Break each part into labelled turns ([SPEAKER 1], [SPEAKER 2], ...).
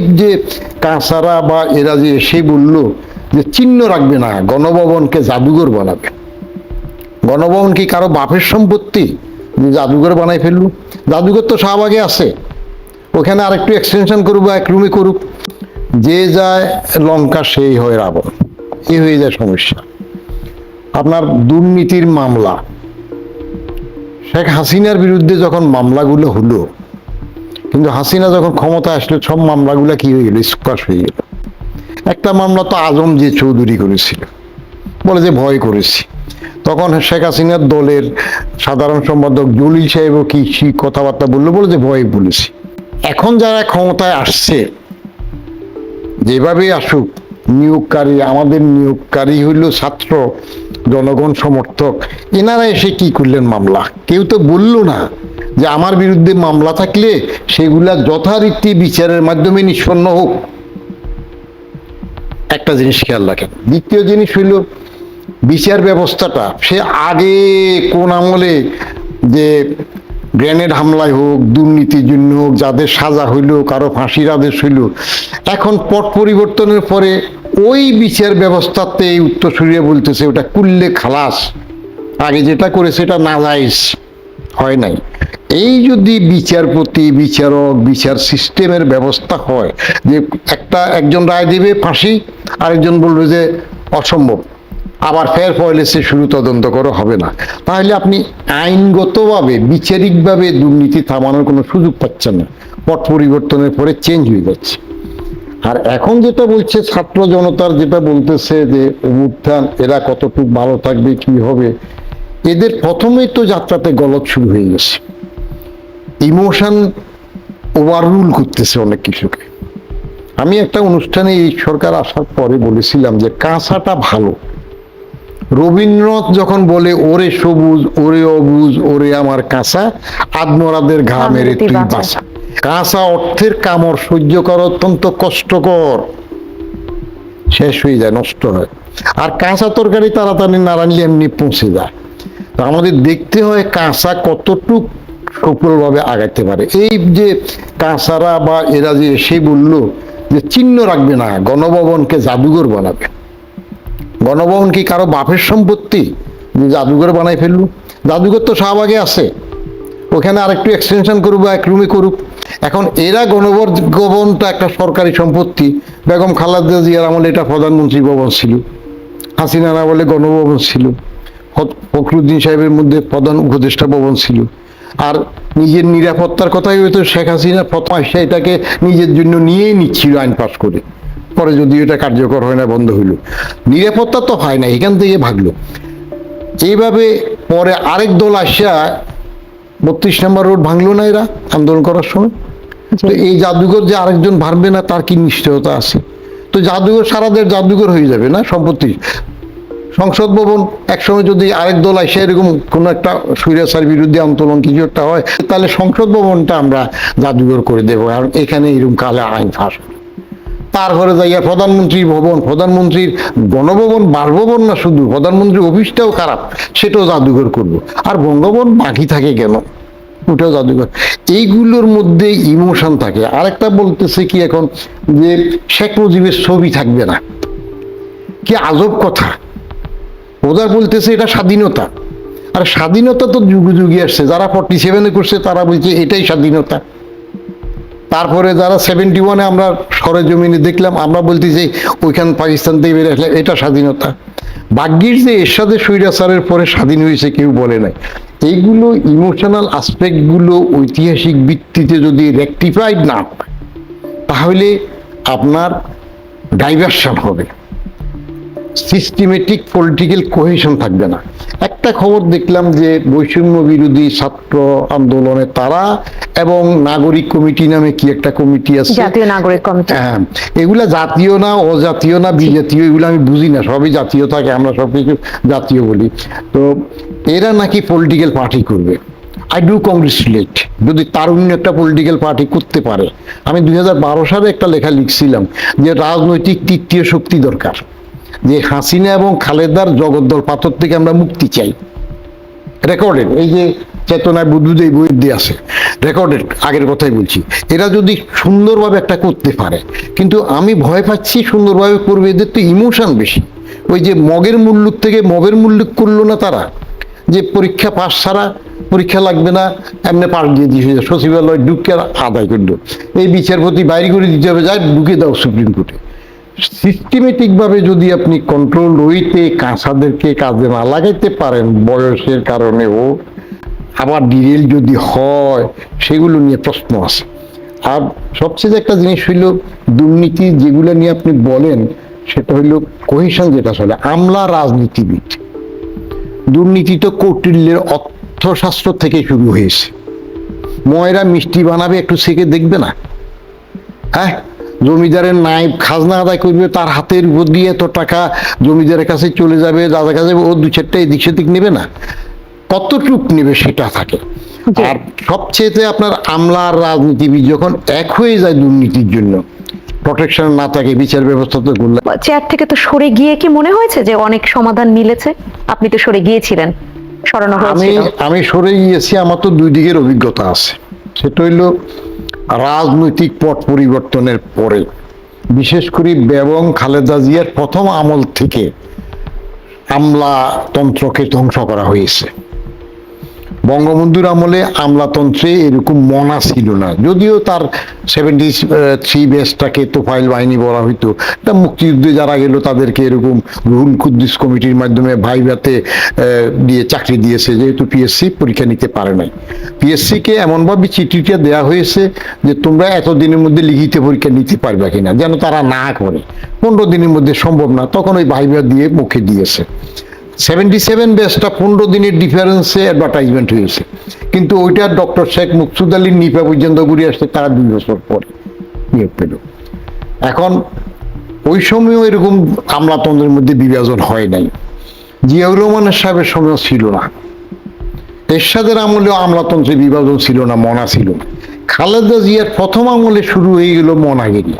[SPEAKER 1] যে কাঁসারা বা এরা যে এসে বলল যে চিহ্ন রাখবে না, গণভবনকে জাদুঘর বানাবে। গণভবন কি কারও বাপের সম্পত্তি? জাদুঘর বানাই ফেলল। জাদুঘর তো শাহবাগে আছে। ওখানে আরেকটু এক্সটেনশন করুক বা এক রুমে করুক। যে যায় লঙ্কা, সেই হয় রাবণ। এই হয়ে যায় সমস্যা। আপনার দুর্নীতির মামলা। শেখ হাসিনার বিরুদ্ধে যখন মামলাগুলো হলো কিন্তু হাসিনা যখন ক্ষমতা আসলো, সব মামলাগুলো কি হয়ে গেল? স্কোয়াশ হয়ে গেল। একটা মামলা তো আজম যে চৌধুরী করেছিল, বলে যে ভয় করেছি। তখন শেখ হাসিনার দলের সাধারণ সম্পাদক জলিল সাহেবও কি কথাবার্তা বলল, বলে যে ভয় বলেছি। এখন যারা ক্ষমতায় আসছে যেভাবে আসুক নিয়োগকারী, আমাদের নিয়োগকারী হইল ছাত্র, জনগণ সমর্থক। এনারা এসে কি করলেন মামলা? কেউ তো বলল না যে আমার বিরুদ্ধে মামলা থাকলে সেগুলা যথারীতি বিচারের মাধ্যমে নিষ্পন্ন হোক। একটা জিনিস খেয়াল রাখেন। দ্বিতীয় জিনিস হইল, বিচার ব্যবস্থাটা, সে আগে কোন আমলে যে গ্রেনেড হামলায় হোক, দুর্নীতির জন্য হোক, যাদের সাজা হইল, কারও ফাঁসির আদেশ হইল, এখন পট পরিবর্তনের পরে ওই বিচার ব্যবস্থাতে এই উত্তরসূরিয়া বলতেছে, ওটা কুললে খালাস। আগে যেটা করেছে এটা নাজাইজ হয় নাই। এই যদি বিচারপতি বিচারক, বিচার সিস্টেমের ব্যবস্থা হয়, যে একটা একজন রায় দিবে ফাঁসি, আরেকজন বলবে যে অসম্ভব, আবার ফের ফয়েলেসে শুরু তদন্ত করো, হবে না। তাহলে আপনি আইনগতভাবে, বিচারিকভাবে দুর্নীতি থামানোর কোনো সুযোগ পাচ্ছেন না। পট পরিবর্তনের পরে চেঞ্জ হয়ে যাচ্ছে। আর এখন যেটা বলছে ছাত্র জনতার যেটা বলতেছে যে অভ্যুত্থান এরা কতটুকু ভালো থাকবে কি হবে এদের প্রথমেই তো যাত্রাতে গলত শুরু হয়ে গেছে। ইমোশন ওভাররুল করতেছে অনেক কিছুকে। আমি একটা অনুষ্ঠানে এই সরকার আসার পরে বলেছিলাম যে কাঁসাটা ভালো। রবীন্দ্রনাথ যখন বলে ওরে সবুজ ওরে অবুজ ওরে আমার কাঁসা আদমরাদের ঘা মেরে তুই বাঁচা। কাঁসা অর্থের কামড় সহ্য করা অত্যন্ত কষ্টকর। শেষ হয়ে যায়, নষ্ট হয়। আর কাঁচা তরকারি তাড়াতাড়ি না রানলে এমনি পৌঁছে যায়। আমাদের দেখতে হয় কাঁচা কতটুক সফলভাবে আগাইতে পারে। এই যে কাঁচারা বা এরা যে এসে বলল যে চিহ্ন রাখবে না, গণভবনকে জাদুঘর বানাবে। গণভবন কি কারও বাপের সম্পত্তি? জাদুঘর বানাই ফেলল। জাদুঘর তো শাহবাগে আছে। ওখানে আরেকটু এক্সটেনশন করুক বা এক রুমে করুক। এখন এরা গণভবনটা একটা সরকারি সম্পত্তি। বেগম খালেদা জিয়ার আমলে এটা প্রধানমন্ত্রী ভবন ছিল। হাসিনারা বলে গণভবন ছিল। ফখরুদ্দিন সাহেবের মধ্যে প্রধান উপদেষ্টা ভবন ছিল। আর নিজের নিরাপত্তার কথাই হয়তো শেখ হাসিনা প্রথম এটাকে নিজের জন্য নিয়েই নিচ্ছিল আইন পাশ করে। পরে যদি এটা কার্যকর হয় না, বন্ধ হইল। নিরাপত্তা তো হয় না, এখান থেকে ভাগলো। এইভাবে পরে আরেক দল আসা বত্রিশ নম্বর রোড ভাঙলো না এরা আন্দোলন করার সময়? তো এই জাদুঘর যে আরেকজন ভাঙবে না তার কি নিশ্চয়তা আছে? তো জাদুঘর সারাদের জাদুঘর হয়ে যাবে না সম্পত্তি সংসদ ভবন একসময় যদি আরেক দল আসে এরকম কোনো একটা সুইরাসার বিরুদ্ধে আন্দোলন কিছু একটা হয় তাহলে সংসদ ভবনটা আমরা জাদুঘর করে দেবো। কারণ এখানে এরকম কালে আইন ফাঁস। তারপরে যাইয়া প্রধানমন্ত্রীর ভবন, প্রধানমন্ত্রীর গণভবন, বাসভবন না শুধু প্রধানমন্ত্রীর অফিসটাও খারাপ, সেটাও জাদুঘর করব। আর বঙ্গভবন বাকি থাকে কেন? ওটাও জাদুঘর। এইগুলোর মধ্যে ইমোশন থাকে। আরেকটা বলতেছে কি এখন, যে শেখ মুজিবের ছবি থাকবে না। কি আজব কথা। ওদের বলতেছে এটা স্বাধীনতা। আর স্বাধীনতা তো যুগে যুগে আসছে। যারা ফর্টি সেভেনে করছে, তারা বলছে এটাই স্বাধীনতা। তারপরে যারা সেভেন্টি ওয়ানে আমরা সরেজমিনে দেখলাম, আমরা বলতেছি ওইখান পাকিস্তান থেকে বেরিয়ে আসলাম এটা স্বাধীনতা। ভাগ্যির যে এরশাদের স্বৈরাচারের পরে স্বাধীন হয়েছে কেউ বলে নাই। এইগুলো ইমোশনাল আসপেক্টগুলো ঐতিহাসিক ভিত্তিতে যদি রেকটিফাইড না হয়, তাহলে আপনার ডাইভার্সন হবে। সিস্টেমেটিক পলিটিক্যাল কোহেশন থাকবে না। একটা খবর দেখলাম যে বৈষম্য বিরোধী ছাত্র আন্দোলনে তারা এবং নাগরিক কমিটি নামে কি একটা কমিটি আছে?
[SPEAKER 2] জাতীয় নাগরিক কমিটি।
[SPEAKER 1] হ্যাঁ এগুলা জাতীয় না অজাতীয় না বিজাতীয় এগুলো আমি বুঝি না সবই জাতীয় থাকে আমরা সব কিছু জাতীয় বলি। তো এরা নাকি পলিটিক্যাল পার্টি করবে। আই ডু কংগ্রেচুলেট যদি তারুণ্য একটা পলিটিক্যাল পার্টি করতে পারে। আমি দুই হাজার বারো সালে একটা লেখা লিখছিলাম যে রাজনৈতিক তৃতীয় শক্তি দরকার। যে হাসিনা এবং খালেদার জগদ্দল পাথর থেকে আমরা মুক্তি চাই। রেকর্ডেড এই যে চেতনায় বুদ্ধুদ এই বই দিয়ে আছে। রেকর্ডেড আগের কথাই বলছি। এরা যদি সুন্দরভাবে একটা করতে পারে, কিন্তু আমি ভয় পাচ্ছি সুন্দরভাবে করবে, এদের তো ইমোশন বেশি। ওই যে মগের মূল্য থেকে মগের মূল্য করল না তারা। যে পরীক্ষা পাশ ছাড়া পরীক্ষা লাগবে না, এমনি পাস দিয়ে দিয়েছে। সচিবালয় ঢুকে আদায় করল। এই বিচারপতি বাইরে করে দিতে হবে যায় ঢুকে দাও সুপ্রিম কোর্টে। সিস্টেমেটিকভাবে যদি আপনি কন্ট্রোল রইতে কাঁচাদেরকে কাজে না লাগাইতে পারেন বয়সের কারণে ও আবার ডিরেল যদি হয়, সেগুলো নিয়ে প্রশ্ন আছে। আর সবচেয়ে একটা জিনিস হইল, দুর্নীতি যেগুলো নিয়ে আপনি বলেন, সেটা হইল কোহিশন যেটা চলে, আমলা রাজনীতিবিদ। দুর্নীতি তো কৌটিল্যের অর্থশাস্ত্র থেকে শুরু হয়েছে। ময়রা মিষ্টি বানাবে একটু সেকে দেখবে না? হ্যাঁ? জমিদারের নাইব খাজনা আদায় করবে তার হাতের উপর দিয়ে এত টাকা জমিদারের কাছে চলে যাবে দাদার কাছে ও দু চারটা এদিক সেদিক নেবে না। কতটুক নেবে সেটা থাকে। আর সবচেয়েতে আপনার আমলা আর রাজনীতিবিদ যখন এক হয়ে যায় দুর্নীতির জন্য প্রোটেকশন না থাকে বিচার ব্যবস্থা তো গোল্লা
[SPEAKER 2] চেয়ার থেকে তো সরে গিয়ে কি মনে হয়েছে যে অনেক সমাধান মিলেছে? আপনি তো সরে গিয়েছিলেন সরানো
[SPEAKER 1] আমি আমি সরে গিয়েছি আমার তো দুই দিকের অভিজ্ঞতা আছে। সেটা হইল রাজনৈতিক পট পরিবর্তনের পরে, বিশেষ করে বেগম খালেদা জিয়ার প্রথম আমল থেকে আমলাতন্ত্রকে ধ্বংস করা হয়েছে। বঙ্গবন্ধুর আমলে আমলাতন্ত্রে এরকম মনা ছিল না। যদিও তার সেভেন্টি থ্রি বেসটাকে তোফাইল বাহিনী বলা হইতো। তা মুক্তিযুদ্ধে যারা গেল তাদেরকে এরকম রুহুল কুদ্দিস কমিটির মাধ্যমে ভাইভাতে দিয়ে চাকরি দিয়েছে। যেহেতু পিএসসি পরীক্ষা নিতে পারে নাই। পিএসসিকে এমনভাবে চিঠিটা দেওয়া হয়েছে যে তোমরা এতদিনের মধ্যে লিখিত পরীক্ষা নিতে পারবে কিনা, যেন তারা না করে। পনেরো দিনের মধ্যে সম্ভব না। তখন ওই ভাইভা দিয়ে মুখে দিয়েছে। সেভেন্টি সেভেন বেসটা পনেরো দিনের ডিফারেন্সে অ্যাডভার্টাইজমেন্ট হয়েছে। কিন্তু ওইটা ডক্টর শেখ মুকসুদ নিপা পর্যন্ত ঘুরে আসছে, তারা দুই বছর পরে নিয়োগ পেল। এখন ওই সময়ও এরকম আমলাতন্ত্রের মধ্যে বিভাজন হয় নাই। জিয়াউর রহমানের সাহেবের সময় ছিল না। এরশাদের আমলেও আমলাতন্ত্রের বিভাজন ছিল না, মনা ছিল না। খালেদা জিয়ার প্রথম আমলে শুরু হয়ে গেল মনাগিরি।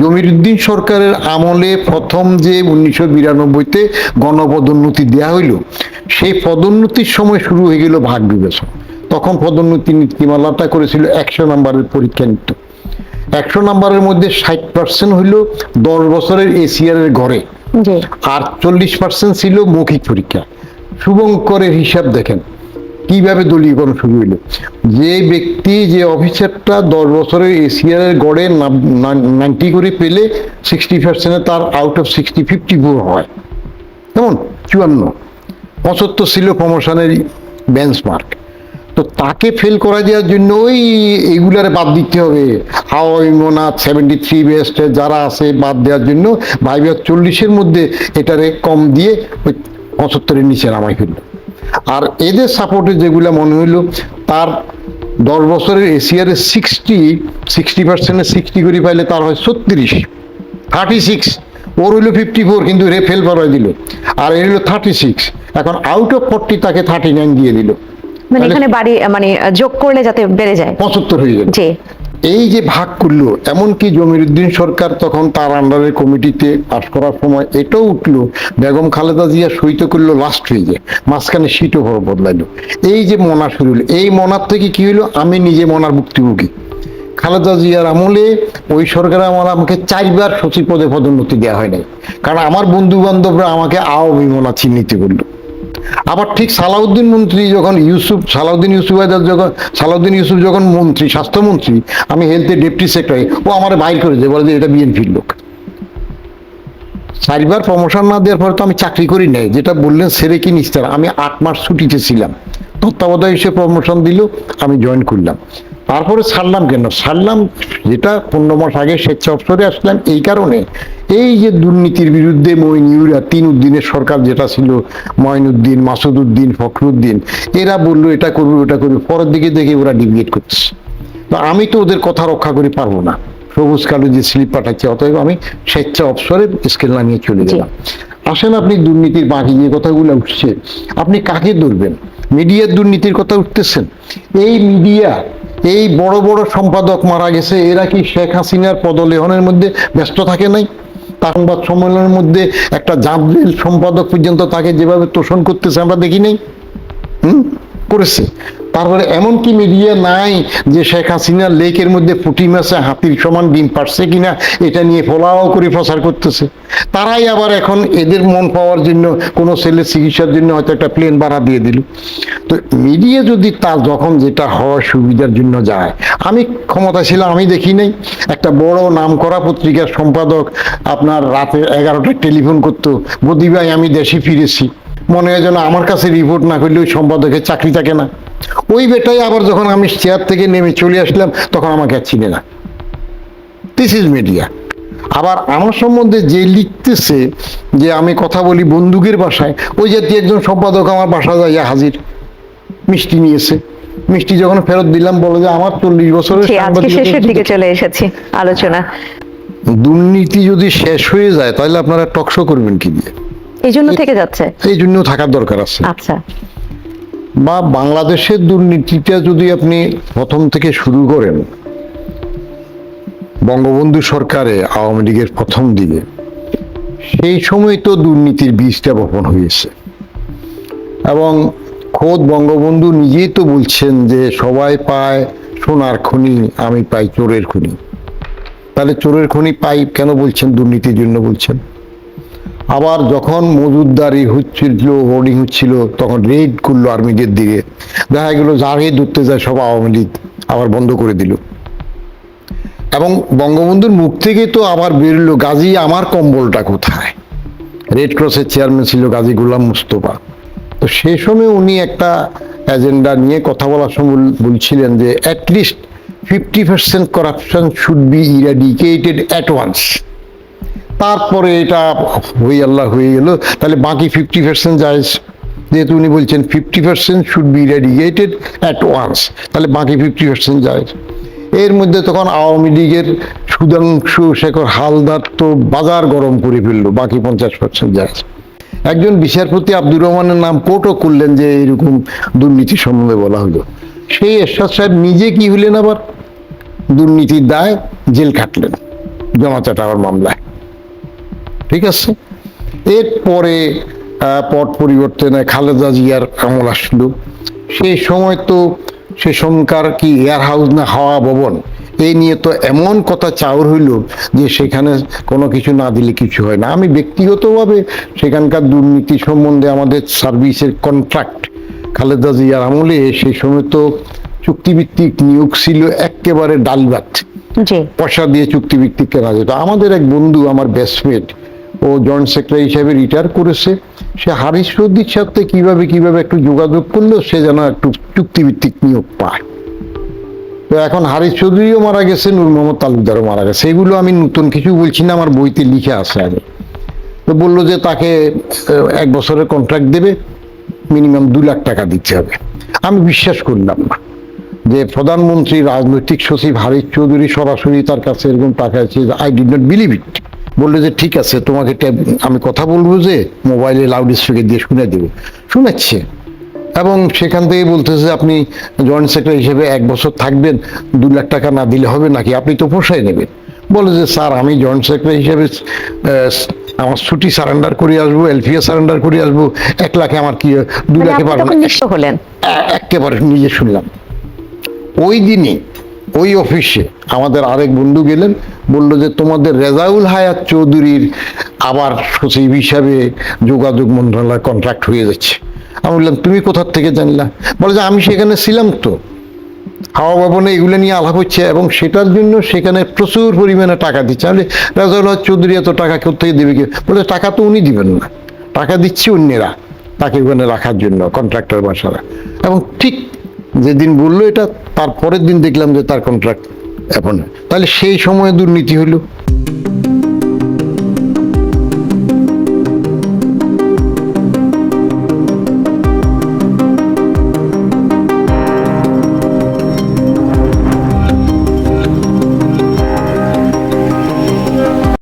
[SPEAKER 1] জমিরুদ্দিন সরকারের আমলে প্রথম যে উনিশশো বিরানব্বইতে গণপদোন্নতি দেওয়া হইল সেই পদোন্নতির সময় শুরু হয়ে গেল ভাগ বিবেচনা। তখন পদোন্নতি নীতিমালাটা করেছিল একশো নম্বরের পরীক্ষা নিত একশো নম্বরের মধ্যে ষাট পার্সেন্ট হইল দশ বছরের এসিআর এর ঘরে। আর চল্লিশ পার্সেন্ট ছিল মৌখিক পরীক্ষা। শুভঙ্করের হিসাব দেখেন। কীভাবে দলীয়করণ শুরু হইল? যে ব্যক্তি, যে অফিসারটা দশ বছরের এশিয়ার গড়ে নাইনটি করে পেলে সিক্সটি পার্সেন্টে তার out of sixty fifty four হয়। কেমন? চুয়ান্ন। পঁচাত্তর ছিল প্রমোশনের বেঞ্চমার্ক তো তাকে ফেল করা দেওয়ার জন্য ওই এইগুলারে বাদ দিতে হবে। হাওয়াই মোনাথ সেভেন্টি থ্রি বেস্ট যারা আছে, বাদ দেওয়ার জন্য ভাইবার চল্লিশের মধ্যে এটারে কম দিয়ে ওই পঁচাত্তরের নিচে নামাই ফেলল। আর এদের সাপোর্টে যেগুলো মনে হইল তার দশ বছরের এশিয়ারে সিক্সটি সিক্সটি পার্সেন্টের সিক্সটি করে পাইলে তার হয় ছত্রিশ। থার্টি সিক্স ওর হইল ফিফটি ফোর কিন্তু রে ফেল করাই দিল। আর এর হইল থার্টি সিক্স এখন আউট অফ ফোরটি তাকে থার্টি নাইন দিয়ে দিল।
[SPEAKER 2] মানে এখানে বাড়ি মানে যোগ করলে যাতে বেড়ে যায়।
[SPEAKER 1] পঁচাত্তর হয়ে গেল
[SPEAKER 2] জি।
[SPEAKER 1] এই যে ভাগ করল, এমনকি জমিরুদ্দিন সরকার তখন তার আন্ডারের কমিটিতে পাশ করার সময় এটাও উঠল, বেগম খালেদা জিয়া সইতে করল লাস্ট হয়ে যায় মাঝখানে সিটও বড় বদলাইলো। এই যে মনা শুরু হলো, এই মনার থেকে কি হলো আমি নিজে মনার মুক্তিমুখী খালেদা জিয়ার আমলে ওই সরকার আমার আমাকে চারবার সচিব পদে পদোন্নতি দেওয়া হয় নাই। কারণ আমার বন্ধু বান্ধবরা আমাকে আওয়ামী মনা চিহ্নিত করল। আবার ঠিক সালাউদ্দিন মন্ত্রী যখন ইউসুফ, সালাউদ্দিন ইউসুফ যখন, সালাউদ্দিন ইউসুফ যখন মন্ত্রী, স্বাস্থ্যমন্ত্রী, আমি হেলথের ডেপুটি সেক্রেটারি ও আমার বাইর করে দেয়, বলে যে এটা বিএনপির লোক। চারবার প্রমোশন না দেওয়ার পরে তো আমি চাকরি করি নাই, যেটা বললেন সেরে কি নিস্তার। আমি আট মাস ছুটিতে ছিলাম। তত্ত্বাবধায়ক হিসেবে প্রমোশন দিল, আমি জয়েন করলাম। তারপরে ছাড়লাম কেন? ছাড়লাম যেটা পনেরো মাস আগে স্বেচ্ছা অবসরে আসলাম এই কারণে। এই যে দুর্নীতির বিরুদ্ধে মইন ইউরা তিন উদ্দিনের সরকার যেটা ছিল মঈনুদ্দিন মাসুদ উদ্দিন ফখরুদ্দিন এরা বলল এটা করবে ওটা করবে। পরের দিকে দেখে ওরা ডিভিয়েট করছে তো আমি তো ওদের কথা রক্ষা করে পারব না। সবুজ কালো যে স্লিপ পাঠাচ্ছে অতএব আমি স্বেচ্ছা অবসরে স্কেল নামিয়ে চলে গেলাম। আসেন আপনি দুর্নীতির বাকি যে কথাগুলো উঠছে। আপনি কাকে ধরবেন? মিডিয়ার দুর্নীতির কথা উঠতেছেন? এই মিডিয়া এই বড় বড় সম্পাদক মারা গেছে, এরা কি শেখ হাসিনার পদলেহনের মধ্যে ব্যস্ত থাকে নাই? সংবাদ সম্মেলনের মধ্যে একটা জাবরিল সম্পাদক পর্যন্ত তাকে যেভাবে তোষণ করতেছে আমরা দেখি নাই। হুম? করেছে। তারপরে এমন কি মিডিয়া নাই যে শেখ হাসিনা লেকের মধ্যে পুঁটি মাছে হাতির সমান ডিম পারছে কিনা, এটা নিয়ে ফলাও করে প্রচার করতেছে। তারাই আবার এখন এদের মন পাওয়ার জন্য, কোনো ছেলের চিকিৎসার জন্য হয়তো একটা প্লেন ভাড়া দিয়ে দিল। তো মিডিয়া যদি তার যখন যেটা হওয়ার সুবিধার জন্য যায়, আমি ক্ষমতা ছিল আমি দেখি নাই। একটা বড় নাম করা পত্রিকার সম্পাদক আপনার রাতে এগারোটায় টেলিফোন করতো, বদি ভাই, আমি দেশে ফিরেছি। মনে হয় যেন আমার কাছে রিপোর্ট না করলে ওই সম্পাদকের চাকরি থাকে না। ওই বেটাই আবার যখন আমি চেয়ার থেকে নেমে চলে আসলাম তখন আমাকে আর চিনে না। দিস ইজ মিডিয়া আবার আমার সম্বন্ধে যে লিখতেছে যে আমি কথা বলি বন্দুকের বাসায় ওই জাতীয় একজন সম্পাদক আমার বাসা যাইয়া হাজির। মিষ্টি নিয়েছে। মিষ্টি যখন ফেরত দিলাম বলে যে আমার চল্লিশ বছরের
[SPEAKER 2] শেষের দিকে চলে এসেছি আলোচনা।
[SPEAKER 1] দুর্নীতি যদি শেষ হয়ে যায় তাহলে আপনারা টকশো করবেন কি দিয়ে?
[SPEAKER 2] এই জন্য থেকে যাচ্ছে।
[SPEAKER 1] এই জন্য থাকার দরকার আছে।
[SPEAKER 2] আচ্ছা।
[SPEAKER 1] বা বাংলাদেশের দুর্নীতিটা যদি আপনি প্রথম থেকে শুরু করেন, বঙ্গবন্ধু সরকারে আওয়ামী লীগের প্রথম দিকে সেই সময় তো দুর্নীতির বীজটা বপন হয়েছে। এবং খোদ বঙ্গবন্ধু নিজেই তো বলছেন যে সবাই পায় সোনার খনি, আমি পাই চোরের খনি। তাহলে চোরের খনি পাই কেন বলছেন, দুর্নীতির জন্য বলছেন? আবার যখন মজুদদারি হচ্ছিল হোর্ডিং হচ্ছিল, তখন রেড করল আর্মিদের দিকে। দেখা গেলো যারে ধরতে যায় সব আওয়ামী লীগ, আবার বন্ধ করে দিল। এবং বঙ্গবন্ধুর মুখ থেকে তো আবার বেরোলো, গাজী, আমার কম্বলটা কোথায়? রেড ক্রসের চেয়ারম্যান ছিল গাজী গোলাম মুস্তফা। তো সে সময় উনি একটা এজেন্ডা নিয়ে কথা বলার সময় বল- বলছিলেন যে at least fifty percent corruption should be eradicated at once তারপরে এটা হই আল্লাহ হয়ে গেল। তাহলে বাকি ফিফটি পার্সেন্ট যায় যেহেতু উনি বলছেন fifty percent should be eradicated at once তাহলে বাকি ফিফটি পার্সেন্ট যায় এর মধ্যে তখন আওয়ামী লীগের সুধাংশু শেখর হালদার তো বাজার গরম করে ফেলল, বাকি পঞ্চাশ পার্সেন্ট যায় একজন বিচারপতি আব্দুর রহমানের নাম কোর্টও করলেন যে এরকম দুর্নীতি সম্বন্ধে বলা হলো। সেই এরশাদ সাহেব নিজে কি হলেন আবার? দুর্নীতির দায় জেল খাটলেন জনতা টাওয়ার মামলায়। ঠিক আছে? এরপরে পট পরিবর্তনে খালেদা জিয়ার আমল আসলো। সেই সময় তো সে সময়কার কি এয়ার হাউস না হাওয়া ভবন? এই নিয়ে তো এমন কথা চাউর হইল যে সেখানে কোনো কিছু না দিলে কিছু হয় না। আমি ব্যক্তিগতভাবে সেখানকার দুর্নীতি সম্বন্ধে আমাদের সার্ভিসের কন্ট্রাক্ট খালেদা জিয়ার আমলে সেই সময় তো চুক্তিভিত্তিক নিয়োগ ছিল একেবারে ডালবাত। পয়সা দিয়ে চুক্তিভিত্তিক কেনা যেত। আমাদের এক বন্ধু আমার বেস্টমেট ও জয়েন্ট সেক্রেটারি হিসেবে রিটায়ার করেছে। সে হারিস রদ্দির সাথে কীভাবে কীভাবে একটু যোগাযোগ করল, সে যেন একটু চুক্তিভিত্তিক নিয়োগ পায়। তো এখন হারিস চৌধুরীও মারা গেছে, নূর মোহাম্মদ তালুকদারও মারা গেছে। এগুলো আমি নতুন কিছু বলছি না, আমার বইতে লিখে আছে আগে। তো বলল যে তাকে এক বছরের কন্ট্রাক্ট দেবে মিনিমাম দু লাখ টাকা দিতে হবে। আমি বিশ্বাস করলাম না যে প্রধানমন্ত্রী রাজনৈতিক সচিব হারিস চৌধুরী সরাসরি তার কাছে এরকম টাকা আছে I did not believe it বলল যে ঠিক আছে তোমাকে আমি কথা বলব যে মোবাইলে লাউড স্পিকার দিয়ে শুনে দেবো। শুনেছে। এবং সেখান থেকে বলতেছে আপনি জয়েন্ট সেক্রেটারি হিসেবে এক বছর থাকবেন দু লাখ টাকা না দিলে হবে নাকি? আপনি তো পোষায় নেবেন। বলে যে স্যার আমি জয়েন্ট সেক্রেটারি হিসেবে আমার ছুটি সারেন্ডার করে আসব এলপিএ সারেন্ডার করে আসব এক লাখে আমার কি দু
[SPEAKER 2] মানে
[SPEAKER 1] লাখে পারব একেবারে নিজে শুনলাম। ওই দিনই ওই অফিসে আমাদের আরেক বন্ধু গেলেন, বলল যে তোমাদের রেজাউল হায়াত চৌধুরীর আবার সচিব হিসাবে যোগাযোগ মন্ত্রণালয় কন্ট্রাক্ট হয়ে যাচ্ছে আমি বললাম, তুমি কোথার থেকে জানলা? বলে যে, আমি সেখানে ছিলাম তো। হাওয়া ভবনে এগুলো নিয়ে আলাপ হচ্ছে এবং সেটার জন্য সেখানে প্রচুর পরিমাণে টাকা দিচ্ছে। আমি রাজাউল হক চৌধুরী এত টাকা কোথেকে দেবে কি? বলে, টাকা তো উনি দিবেন না। টাকা দিচ্ছে অন্যেরা, তাকে ওখানে রাখার জন্য কন্ট্রাক্টর বাসারা। এবং ঠিক যেদিন বলল এটা তার পরের দিন দেখলাম যে তার কন্ট্রাক্ট এখন তাহলে সেই সময় দুর্নীতি হলো